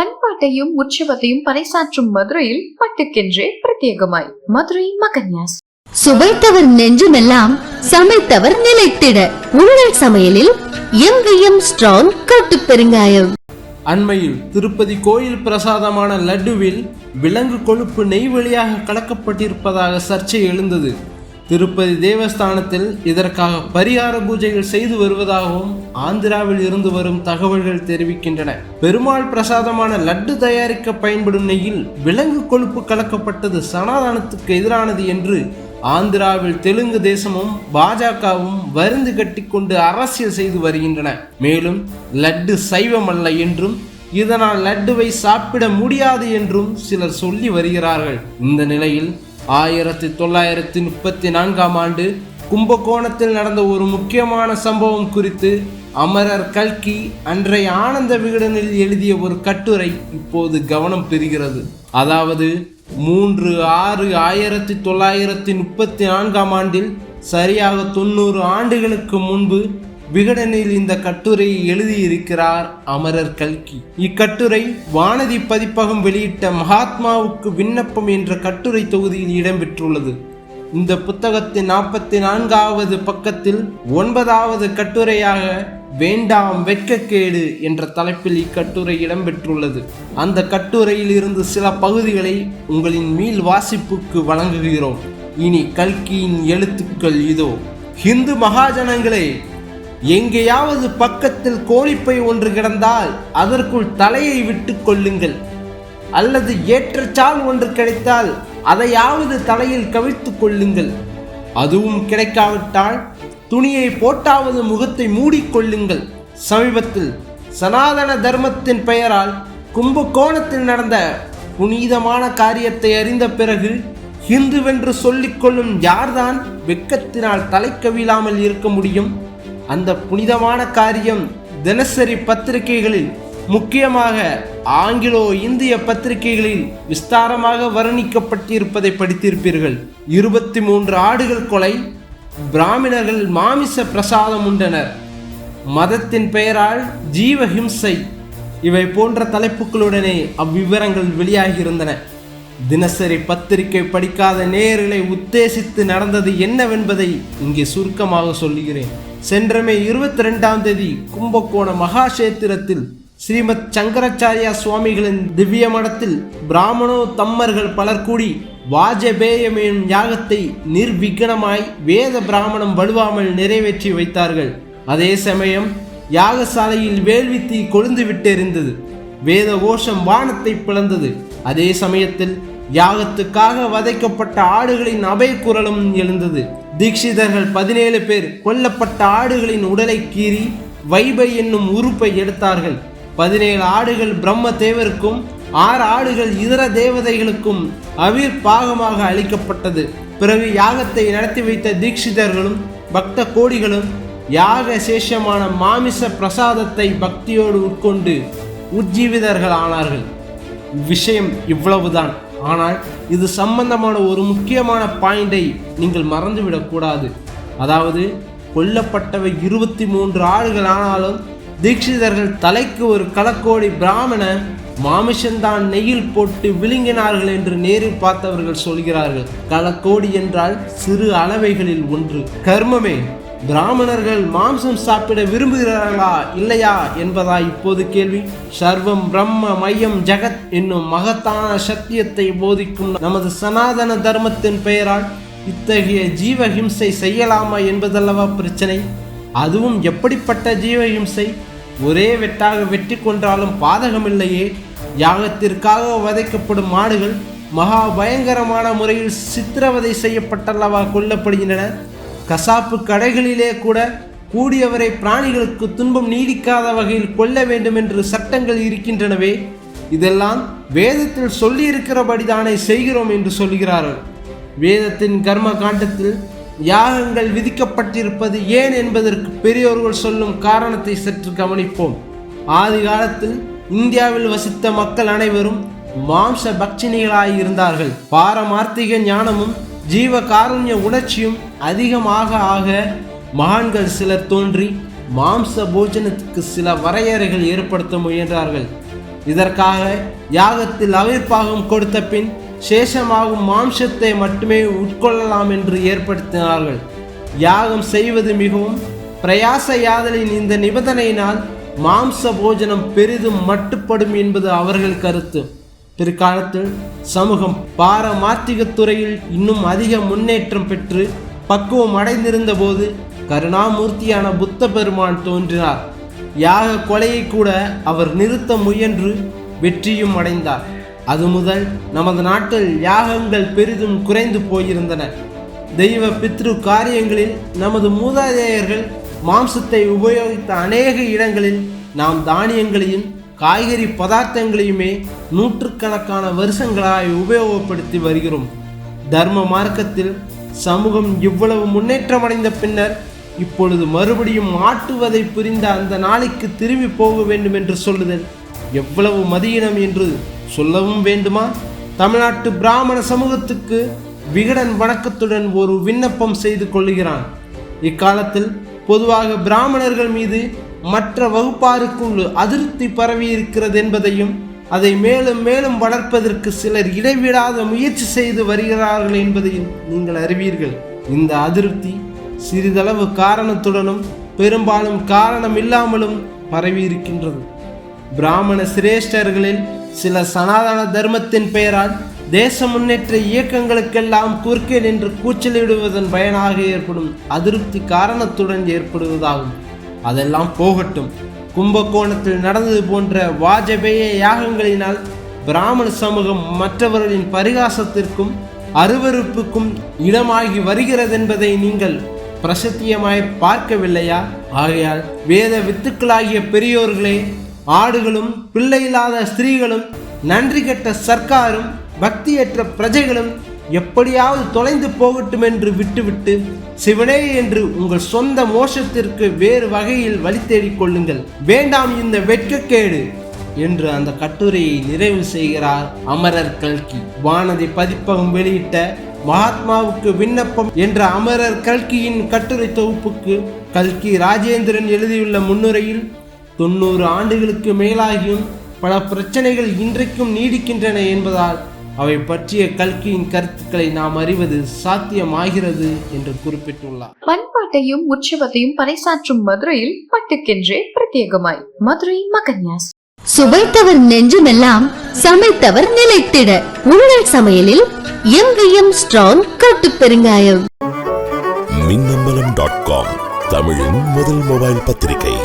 பண்பாட்டையும் உற்சவத்தையும் பறைசாற்றும் மதுரையில் பட்டுக்கென்றே பிரத்யேகமாய். மதுரை மகன்யாஸ். சுவைத்தவர் நெஞ்சுமெல்லாம் சமைத்தவர் நிலைத்திட. உங்கள் சமையலில் எங்கேயும் ஸ்ட்ராங் கட்டு பெருங்காயம். அண்மையில் திருப்பதி கோயில் பிரசாதமான லட்டுவில் விலங்கு கொழுப்பு நெய் வழியாக கலக்கப்பட்டிருப்பதாக சர்ச்சை எழுந்தது. திருப்பதி தேவஸ்தானத்தில் இதற்காக பரிகார பூஜைகள் செய்து வருவதாகவும் ஆந்திராவில் இருந்து வரும் தகவல்கள் தெரிவிக்கின்றன. பெருமாள் பிரசாதமான லட்டு தயாரிக்க பயன்படும் நெய்யில் விலங்கு கொழுப்பு கலக்கப்பட்டது சனாதனத்துக்கு எதிரானது என்று ஆந்திராவில் தெலுங்கு தேசமும் பாஜகவும் வருந்து கட்டிக்கொண்டு அரசியல் செய்து வருகின்றன. மேலும் லட்டு சைவமல்ல என்றும் இதனால் லட்டுவை சாப்பிட முடியாது என்றும் சிலர் சொல்லி வருகிறார்கள். இந்த நிலையில் ஆயிரத்தி தொள்ளாயிரத்தி முப்பத்தி நான்காம் ஆண்டு கும்பகோணத்தில் நடந்த ஒரு முக்கியமான சம்பவம் குறித்து அமரர் கல்கி அன்றைய ஆனந்த விகடனில் எழுதிய ஒரு கட்டுரை இப்போது கவனம் பெறுகிறது. அதாவது மூன்று ஆறு ஆயிரத்தி தொள்ளாயிரத்தி முப்பத்தி நான்காம் ஆண்டில் சரியாக தொண்ணூறு ஆண்டுகளுக்கு முன்பு விகடனில் இந்த கட்டுரையை எழுதியிருக்கிறார் அமரர் கல்கி. இக்கட்டுரை வானதி பதிப்பகம் வெளியிட்ட மகாத்மாவுக்கு விண்ணப்பம் என்ற கட்டுரை தொகுதியில் இடம்பெற்றுள்ளது. இந்த புத்தகத்தின் நாற்பத்தி நான்காவது பக்கத்தில் ஒன்பதாவது கட்டுரையாக வேண்டாம் வெட்கக்கேடு என்ற தலைப்பில் இக்கட்டுரை இடம்பெற்றுள்ளது. அந்த கட்டுரையில் இருந்து சில பகுதிகளை உங்களின் மீள் வாசிப்புக்கு வழங்குகிறோம். இனி கல்கியின் எழுத்துக்கள் இதோ. ஹிந்து மகாஜனங்களே எங்கேயாவது பக்கத்தில் கோழிப்பை ஒன்று கிடந்தால் அதற்குள் தலையை விட்டு கொள்ளுங்கள். அல்லது ஏற்றச்சால் ஒன்று கிடைத்தால் அதையாவது தலையில் கவிழ்த்துக் கொள்ளுங்கள். அதுவும் கிடைக்காவிட்டால் துணியை போட்டாவது முகத்தை மூடிக்கொள்ளுங்கள் சமீபத்தில் சனாதன தர்மத்தின் பெயரால் கும்பகோணத்தில் நடந்த புனிதமான காரியத்தை அறிந்த பிறகு ஹிந்துவென்று சொல்லிக்கொள்ளும் யார்தான் வெட்கத்தினால் தலை கவிழாமல் இருக்க முடியும்? அந்த புனிதமான காரியம் தினசரி பத்திரிகைகளில் முக்கியமாக ஆங்கிலோ இந்திய பத்திரிகைகளில் விஸ்தாரமாக வர்ணிக்கப்பட்டிருப்பதை படித்திருப்பீர்கள். இருபத்தி மூன்று ஆடுகள் கொலை பிராமணர்கள் மாமிச பிரசாதம் உண்டனர். மதத்தின் பெயரால் ஜீவஹிம்சை இவை போன்ற தலைப்புகளுடனே அவ்விவரங்கள் வெளியாகியிருந்தன. தினசரி பத்திரிகை படிக்காத நேர்களை உத்தேசித்து நடந்தது என்னவென்பதை இங்கே சுருக்கமாக சொல்லுகிறேன். சென்ற மே இருபத்தி ரெண்டாம் தேதி கும்பகோண மகாஷேத்திரத்தில் ஸ்ரீமத் சங்கராச்சாரியா சுவாமிகளின் திவ்ய மடத்தில் பிராமணோ தம்மர்கள் பலர் கூடி வாஜபேயம் எனும் யாகத்தை நிர்விக்னமாய் வேத பிராமணம் வலுவாமல் நிறைவேற்றி வைத்தார்கள். அதே சமயம் யாகசாலையில் வேள்வி தீ கொழுந்து விட்டெறிந்தது. வேத கோஷம் வானத்தை பிளந்தது. அதே சமயத்தில் யாகத்துக்காக வதைக்கப்பட்ட ஆடுகளின் அபயக்குரலும் எழுந்தது. தீட்சிதர்கள் பதினேழு பேர் கொல்லப்பட்ட ஆடுகளின் உடலை கீறி வைபை என்னும் உறுப்பை எடுத்தார்கள். பதினேழு ஆடுகள் பிரம்ம தேவருக்கும் ஆறு ஆடுகள் இதர தேவதைகளுக்கும் அவிர் பாகமாக அளிக்கப்பட்டது. பிறகு யாகத்தை நடத்தி வைத்த தீட்சிதர்களும் பக்த கோடிகளும் யாக சேஷமான மாமிச பிரசாதத்தை பக்தியோடு உட்கொண்டு உஜ்ஜீவிதர்கள் ஆனார்கள் விஷயம் இவ்வளவுதான். ஆனால் இது சம்பந்தமான ஒரு முக்கியமான பாயிண்டை நீங்கள் மறந்துவிடக்கூடாது அதாவது கொல்லப்பட்டவை இருபத்தி மூன்று ஆடுகள் ஆனாலும் தீட்சிதர்கள் தலைக்கு ஒரு களக்கோடி பிராமண மாமிஷந்தான் நெய்யில் போட்டு விழுங்கினார்கள் என்று நேரில் பார்த்தவர்கள் சொல்கிறார்கள். களக்கோடி என்றால் சிறு அளவைகளில் ஒன்று. கர்மமே பிராமணர்கள் மாம்சம் சாப்பிட விரும்புகிறார்களா இல்லையா என்பதா இப்போது கேள்வி. சர்வம் பிரம்ம மையம் ஜெகத் என்னும் மகத்தான சத்தியத்தை போதிக்கும் நமது சனாதன தர்மத்தின் பெயரால் இத்தகைய ஜீவஹிம்சை செய்யலாமா என்பதல்லவா பிரச்சனை. அதுவும் எப்படிப்பட்ட ஜீவஹிம்சை? ஒரே வெட்டாக வெட்டி கொன்றாலும் பாதகமில்லையே. யாகத்திற்காக வதைக்கப்படும் மாடுகள் மகா பயங்கரமான முறையில் சித்திரவதை செய்யப்பட்டல்லவா கொல்லப்படுகின்றன. கசாப்பு கடைகளிலே கூட கூடியவரை பிராணிகளுக்கு துன்பம் நீடிக்காத வகையில் கொல்ல வேண்டும் என்று சட்டங்கள் இருக்கின்றனவே இதெல்லாம் வேதத்தில் சொல்லியிருக்கிறபடிதானே செய்கிறோம் என்று சொல்கிறார்கள். வேதத்தின் கர்ம காண்டத்தில் யாகங்கள் விதிக்கப்பட்டிருப்பது ஏன் என்பதற்கு பெரியோர்கள் சொல்லும் காரணத்தை சற்று கவனிப்போம். ஆதி காலத்தில் இந்தியாவில் வசித்த மக்கள் அனைவரும் மாம்ச பக்ஷினிகளாய் இருந்தார்கள். பாரமார்த்திக ஞானமும் ஜீவ காருண்ய உணர்ச்சியும் அதிகமாக ஆக மகான்கள் சிலர் தோன்றி மாம்ச போஜனத்துக்கு சில வரையறைகள் ஏற்படுத்த முயன்றார்கள். இதற்காக யாகத்தில் அவிர்ப்பாகம் கொடுத்த பின் சேஷமாகும் மாம்சத்தை மட்டுமே உட்கொள்ளலாம் என்று ஏற்படுத்தினார்கள். யாகம் செய்வது மிகவும் பிரயாச யாதலின் இந்த நிபந்தனையினால் மாம்ச போஜனம் பெரிதும் மட்டுப்படும் என்பது அவர்கள் கருத்து. பிற்காலத்தில் சமூகம் பாரமார்த்திக துறையில் இன்னும் அதிக முன்னேற்றம் பெற்று பக்குவம் அடைந்திருந்த போது கருணாமூர்த்தியான புத்த பெருமான் தோன்றினார். யாக கொலையை கூட அவர் நிறுத்த முயன்று வெற்றியும் அடைந்தார். அது முதல் நமது நாட்டில் யாகங்கள் பெரிதும் குறைந்து போயிருந்தன. தெய்வ பித்ரு காரியங்களில் நமது மூதாதையர்கள் மாம்சத்தை உபயோகித்த அநேக இடங்களில் நாம் தானியங்களையும் காய்கறி பதார்த்தங்களையுமே நூற்றுக்கணக்கான வருஷங்களாய் உபயோகப்படுத்தி வருகிறோம். தர்ம மார்க்கத்தில் சமூகம் இவ்வளவு முன்னேற்றமடைந்த பின்னர் இப்பொழுது மறுபடியும் மாட்டுவதை புரிந்த அந்த நாளைக்கு திரும்பி போக வேண்டும் என்று சொல்லுதல் எவ்வளவு மதியினம் என்று சொல்லவும் வேண்டுமா? தமிழ்நாட்டு பிராமண சமூகத்துக்கு விகடன் வணக்கத்துடன் ஒரு விண்ணப்பம் செய்து கொள்ளுகிறான். இக்காலத்தில் பொதுவாக பிராமணர்கள் மீது மற்ற வகுப்பாருக்குள் அதிருப்தி பரவி இருக்கிறது என்பதையும் அதை மேலும் மேலும் வளர்ப்பதற்கு சிலர் இடைவிடாத முயற்சி செய்து வருகிறார்கள் என்பதையும் நீங்கள் அறிவீர்கள். இந்த அதிருப்தி சிறிதளவு காரணத்துடனும் பெரும்பாலும் காரணம் இல்லாமலும் பரவி இருக்கின்றது. பிராமண சிரேஷ்டர்களில் சில சனாதன தர்மத்தின் பெயரால் தேச முன்னேற்ற இயக்கங்களுக்கெல்லாம் குறுக்கே நின்று கூச்சலிடுவதன் பயனாக ஏற்படும் அதிருப்தி காரணத்துடன் ஏற்படுவதாகும். அதெல்லாம் போகட்டும். கும்பகோணத்தில் நடந்தது போன்ற வாஜபேய யாகங்களினால் பிராமண சமூகம் மற்றவர்களின் பரிகாசத்திற்கும் அருவருப்புக்கும் இடமாகி வருகிறதென்பதை நீங்கள் பிரசத்தியமாய் பார்க்கவில்லையா? ஆகையால் வேத வித்துக்களாகிய பெரியோர்களே ஆடுகளும் பிள்ளையில்லாத ஸ்திரீகளும் நன்றி கெட்ட சர்க்காரும் பக்தியற்ற பிரஜைகளும் எப்படியாவது தொலைந்து போகட்டும் என்று விட்டுவிட்டு சிவனே என்று உங்கள் சொந்த மோஷத்திற்கு வேறு வகையில் வழி தேடிக் கொள்ளுங்கள். வேண்டாம் இந்த வெட்கக்கேடு என்று அந்த கட்டுரையை நிறைவு செய்கிறார் அமரர் கல்கி. வானதி பதிப்பகம் வெளியிட்ட மகாத்மாவுக்கு விண்ணப்பம் என்ற அமரர் கல்கியின் கட்டுரை தொகுப்புக்கு கல்கி ராஜேந்திரன் எழுதியுள்ள முன்னுரையில் தொண்ணூறு ஆண்டுகளுக்கு மேலாகியும் பல பிரச்சனைகள் இன்றைக்கும் நீடிக்கின்றன என்பதால் அவை பற்றிய கல்கியின் கருத்துக்களை நாம் அறிவது சாத்தியமாகிறது என்று குறிப்பிட்டுள்ளார். பண்பாட்டையும் உற்சவத்தையும் பறைசாற்றும் மதுரையில் பட்டுக்கென்றே பிரத்யேகமாய். மதுரை மகன்யாஸ். சுவைத்தவர் நெஞ்சுமெல்லாம் சமைத்தவர் நிலைத்திட. உங்கள் சமையலில் எங்கேயும் ஸ்ட்ராங் கட்டு பெருங்காயம். மின்னம்பலம் டாட் காம் தமிழின் முதல் மொபைல் பத்திரிகை.